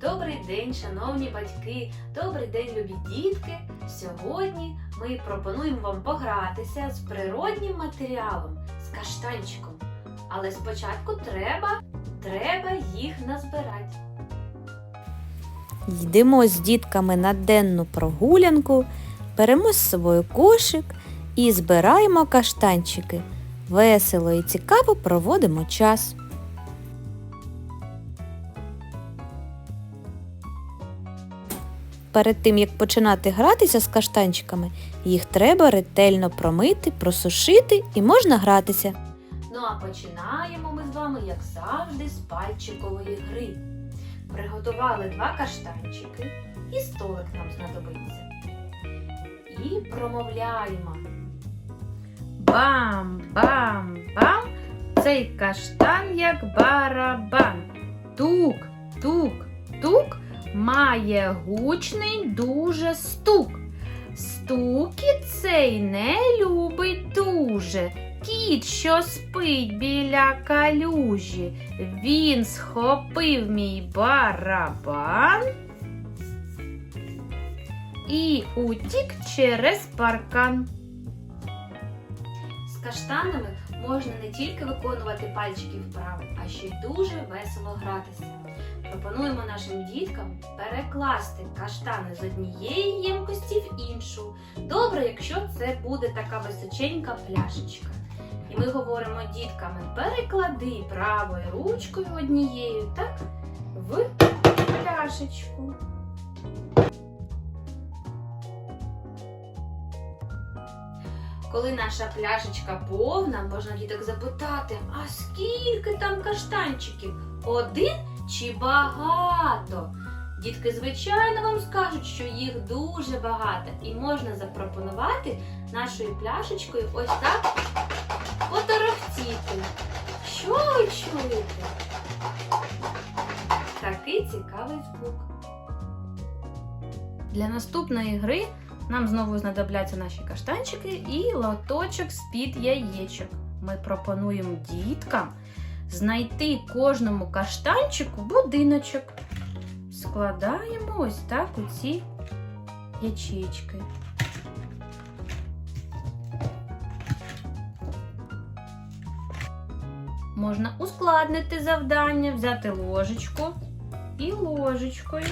Добрий день, шановні батьки, добрий день, любі дітки. Сьогодні ми пропонуємо вам погратися з природнім матеріалом, з каштанчиком. Але спочатку треба, треба їх назбирати. Йдемо з дітками на денну прогулянку, беремо з собою кошик і збираємо каштанчики. Весело і цікаво проводимо час. Перед тим як починати гратися з каштанчиками, їх треба ретельно промити, просушити і можна гратися. Ну а починаємо ми з вами, як завжди, з пальчикової гри. Приготували два каштанчики і столик нам знадобиться. І промовляємо. Бам, бам, бам! Цей каштан як барабан. Тук, тук, тук має гучний дуже стук. Стукіт цей не любить дуже. Кіт, що спить біля калюжі, він схопив мій барабан і утік через паркан. З каштанами можна не тільки виконувати пальчики вправи, а ще й дуже весело гратися. Пропонуємо нашим діткам перекласти каштани з однієї ємкості в іншу. Добре, якщо це буде така височенька пляшечка. І ми говоримо дітками, переклади правою ручкою однією, так, в пляшечку. Коли наша пляшечка повна, можна діток запитати, а скільки там каштанчиків? Один чи багато? Дітки, звичайно, вам скажуть, що їх дуже багато, і можна запропонувати нашою пляшечкою ось так поторохтіти. Що ви чуєте? Такий цікавий звук. Для наступної гри нам знову знадобляться наші каштанчики і лоточок з-під яєчок. Ми пропонуємо діткам знайти кожному каштанчику будиночок. Складаємо ось так у ці ячейки. Можна ускладнити завдання, взяти ложечку і ложечкою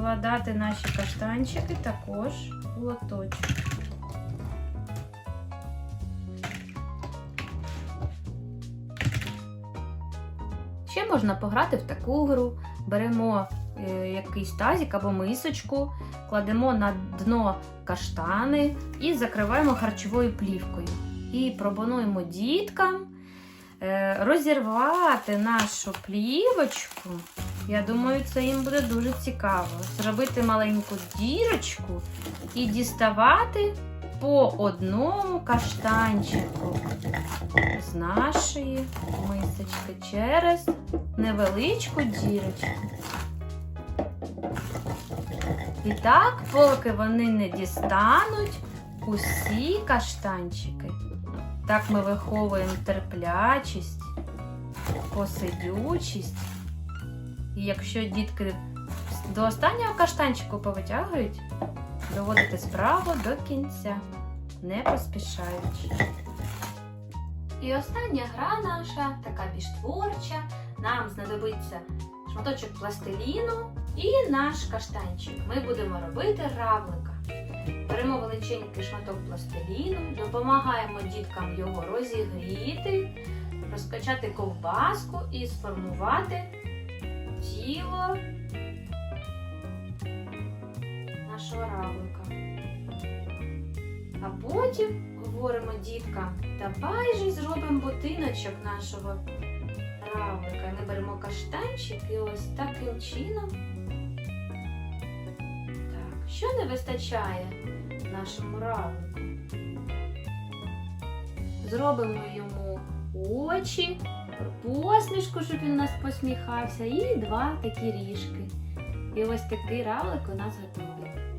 складати наші каштанчики також у лоточок. Ще можна пограти в таку гру. Беремо е, якийсь тазик або мисочку, кладемо на дно каштани і закриваємо харчовою плівкою. І пропонуємо діткам е, розірвати нашу плівочку. Я думаю, це їм буде дуже цікаво. Зробити маленьку дірочку і діставати по одному каштанчику з нашої мисочки через невеличку дірочку. І так, поки вони не дістануть усі каштанчики. Так ми виховуємо терплячість, посидючість. І якщо дітки до останнього каштанчику повитягують, доводити справу до кінця, не поспішаючи. І остання гра наша, така більш творча, нам знадобиться шматочок пластиліну і наш каштанчик. Ми будемо робити равлика. Беремо величенький шматок пластиліну, допомагаємо діткам його розігріти, розкачати ковбаску і сформувати тіло нашого равлика. А потім говоримо діткам, давай же зробимо будиночок нашого равлика. Ми беремо каштанчик і ось таким чином. Так, що не вистачає нашому равлику? Зробимо йому очі, посмішку, щоб він у нас посміхався, і два такі ріжки. І ось такий равлик у нас готовий.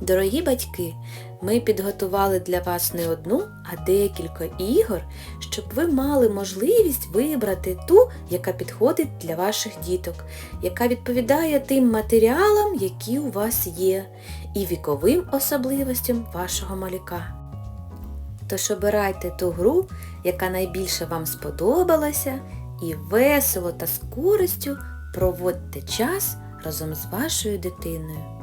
Дорогі батьки, ми підготували для вас не одну, а декілька ігор, щоб ви мали можливість вибрати ту, яка підходить для ваших діток, яка відповідає тим матеріалам, які у вас є, і віковим особливостям вашого малюка. Тож обирайте ту гру, яка найбільше вам сподобалася, і весело та з користю проводьте час разом з вашою дитиною.